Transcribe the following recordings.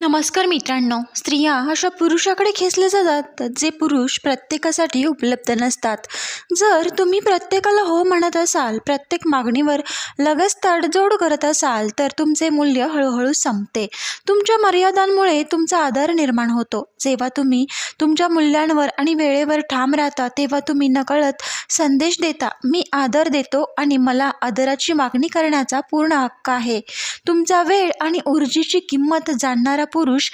नमस्कार मित्रांनो स्त्रिया अशा पुरुषाकडे खेचले जातात जे पुरुष प्रत्येकासाठी उपलब्ध नसतात. जर तुम्ही प्रत्येकाला हो म्हणत असाल प्रत्येक मागणीवर लगेच तडजोड करत असाल तर तुमचे मूल्य हळूहळू संपते. तुमच्या मर्यादांमुळे तुमचा आदर निर्माण होतो. जेव्हा तुम्ही तुमच्या मूल्यांवर आणि वेळेवर ठाम राहता तेव्हा तुम्ही नकळत संदेश देता मी आदर देतो आणि मला आदराची मागणी करण्याचा पूर्ण हक्क आहे. तुमचा वेळ आणि ऊर्जेची किंमत जाणणारा पुरुष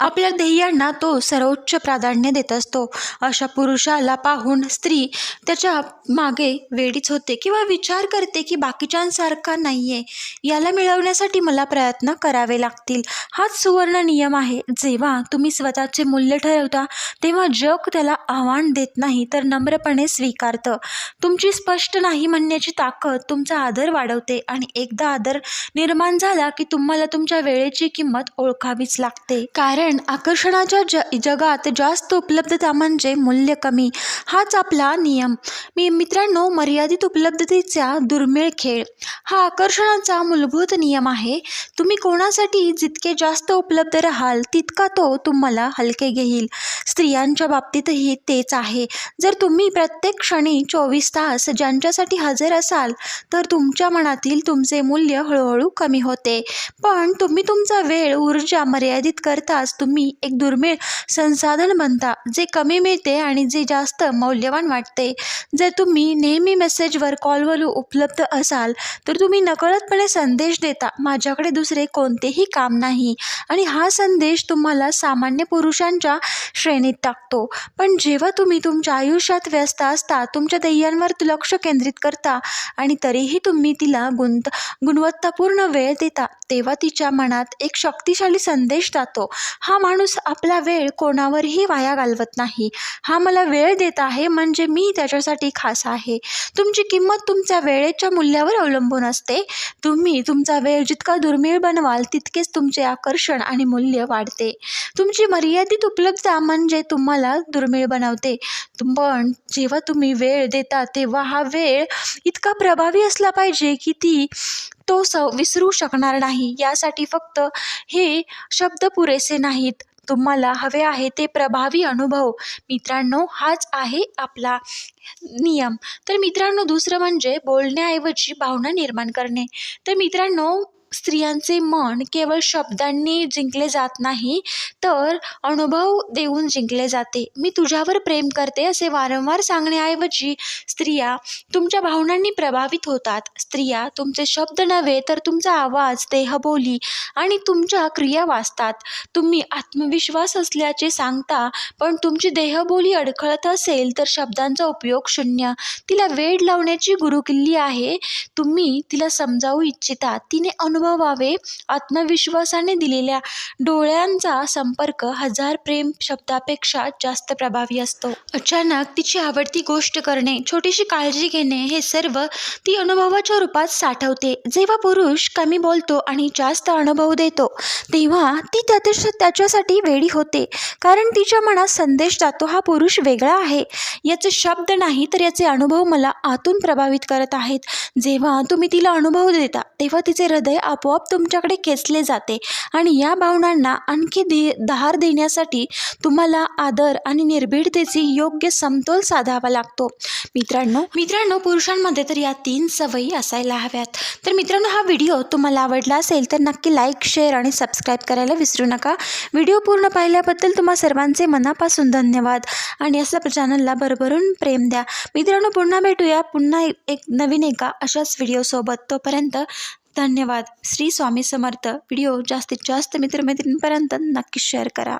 आपल्या ध्येयांना तो सर्वोच्च प्राधान्य देत असतो. अशा पुरुषाला पाहून स्त्री त्याच्यामागे वेडीच होते किंवा विचार करते की बाकीच्यांसारखा नाही आहे याला मिळवण्यासाठी मला प्रयत्न करावे लागतील. हाच सुवर्ण नियम आहे. जेव्हा तुम्ही स्वतःचे मूल्य ठरवता तेव्हा जग त्याला आव्हान देत नाही तर नम्रपणे स्वीकारतं. तुमची स्पष्ट नाही म्हणण्याची ताकद तुमचा आदर वाढवते आणि एकदा आदर निर्माण झाला की तुम्हाला तुमच्या वेळेची किंमत ओळखावीच लागते. कारण आकर्षणाच्या ज जगात जास्त उपलब्धता म्हणजे मूल्य कमी. हाच आपला नियम. मी मित्रांनो मर्यादित उपलब्धतेचा दुर्मिळ खेळ. हा आकर्षणाचा मूलभूत नियम आहे. तुम्ही कोणासाठी जितके जास्त उपलब्ध राहाल तितका तो तुम्हाला हलके घेईल. स्त्रियांच्या बाबतीतही तेच आहे. जर तुम्ही प्रत्येक क्षणी चोवीस तास ज्यांच्यासाठी हजर असाल तर तुमच्या मनातील तुमचे मूल्य हळूहळू कमी होते. पण तुम्ही तुमचा वेळ ऊर्जा मर्यादित करताच तुम्ही एक दुर्मिळ संसाधन बनता जे कमी मिळते आणि जे जास्त मौल्यवान वाटते. जर तुम्ही नेहमी मेसेजवर कॉलवर उपलब्ध असाल तर तुम्ही नकळतपणे संदेश देता माझ्याकडे दुसरे कोणतेही काम नाही. आणि हा संदेश तुम्हाला सामान्य पुरुषांच्या श्रेणीत टाकतो. पण जेव्हा तुम्ही तुमच्या आयुष्यात व्यस्त असता तुमच्या ध्येयांवर लक्ष केंद्रित करता आणि तरीही तुम्ही तिला गुंत गुणवत्तापूर्ण वेळ देता तेव्हा तिच्या मनात एक शक्तिशाली संदेश जातो. हा माणूस आपला वेळ कोणावरही वाया घालवत नाही. हा मला वेळ देत आहे म्हणजे मी त्याच्यासाठी खास आहे. तुमची किंमत तुमच्या वेळेच्या मूल्यावर अवलंबून असते. तुम्ही तुमचा वेळ जितका दुर्मिळ बनवाल तितकेच तुमचे आकर्षण आणि मूल्य वाढते. तुमची मर्यादित उपलब्धता म्हणजे तुम्हाला दुर्मिळ बनवते. पण जेव्हा तुम्ही वेळ देतात तेव्हा हा वेळ इतका प्रभावी असला पाहिजे की ती तो स विसरू शकणार नाही. यासाठी फक्त हे शब्द पुरेसे नाहीत. तुम्हाला हवे आहे ते प्रभावी अनुभव. मित्रांनो हाच आहे आपला नियम. तर मित्रांनो दुसरं म्हणजे बोलण्याऐवजी भावना निर्माण करणे. तर मित्रांनो स्त्रियांचे मन केवळ शब्दांनी जिंकले जात नाही तर अनुभव देऊन जिंकले जाते. मी तुझ्यावर प्रेम करते असे वारंवार सांगण्याऐवजी स्त्रिया तुमच्या भावनांनी प्रभावित होतात. स्त्रिया तुमचे शब्द नव्हे तर तुमचा आवाज देहबोली आणि तुमच्या क्रिया वाचतात. तुम्ही आत्मविश्वास असल्याचे सांगता पण तुमची देहबोली अडखळत असेल तर शब्दांचा उपयोग शून्य. तिला वेड लावण्याची गुरुकिल्ली आहे. तुम्ही तिला समजावू इच्छिता. तिने अनुभवावे आत्मविश्वासाने दिलेल्या डोळ्यांचा संपर्क हजार प्रेम शब्दापेक्षा जास्त प्रभावी असतो. अचानक तिची आवडती गोष्ट करणे छोटीशी काळजी घेणे हे सर्व ती अनुभवाच्या रूपात साठवते. जेव्हा पुरुष कमी बोलतो आणि जास्त अनुभव देतो तेव्हा ती त्याच्या त्याच्यासाठी वेळी होते. कारण तिच्या मनात संदेश जातो हा पुरुष वेगळा आहे. याचे शब्द नाही तर याचे अनुभव मला आतून प्रभावित करत आहेत. जेव्हा तुम्ही तिला अनुभव देता तेव्हा तिचे हृदय आपोआप तुमच्याकडे खेचले जाते आणि या भावनांना आणखी दे दहार देण्यासाठी तुम्हाला आदर आणि निर्भीडतेची योग्य समतोल साधावा लागतो. मित्रांनो मित्रांनो पुरुषांमध्ये तर या तीन सवयी असायला हव्यात. तर मित्रांनो हा व्हिडिओ तुम्हाला आवडला असेल तर नक्की लाईक शेअर आणि सबस्क्राईब करायला विसरू नका. व्हिडिओ पूर्ण पाहिल्याबद्दल तुम्हा सर्वांचे मनापासून धन्यवाद आणि असं चॅनलला भरभरून प्रेम द्या. मित्रांनो पुन्हा भेटूया पुन्हा एक नवीन एका अशाच व्हिडिओसोबत. तोपर्यंत धन्यवाद. श्री स्वामी समर्थ. व्हिडिओ जास्तीत जास्त मित्रमैत्रिणींपर्यंत नक्की शेअर करा.